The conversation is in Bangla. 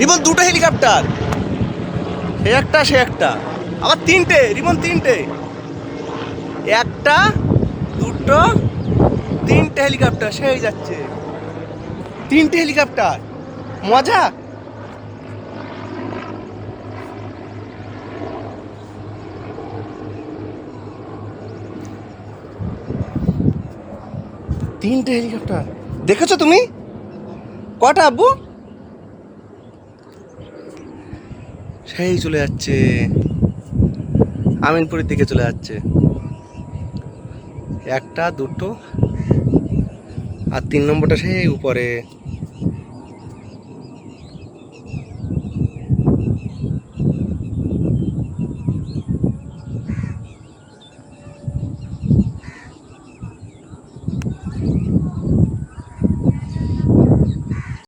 রিবন দুটো হেলিকপ্টার। সে একটা সে একটা। আবার তিনটে, রিবন তিনটে। একটা, দুটো, তিনটে হেলিকপ্টার, সেই যাচ্ছে। তিনটে হেলিকপ্টার। মজা? তিনটে হেলিকপ্টার। দেখেছ তুমি? কটা, আব্বু? সেই চলে যাচ্ছে। আমিনপুরের দিকে চলে যাচ্ছে। একটা দুটো আর তিন নম্বরটা সেই উপরে।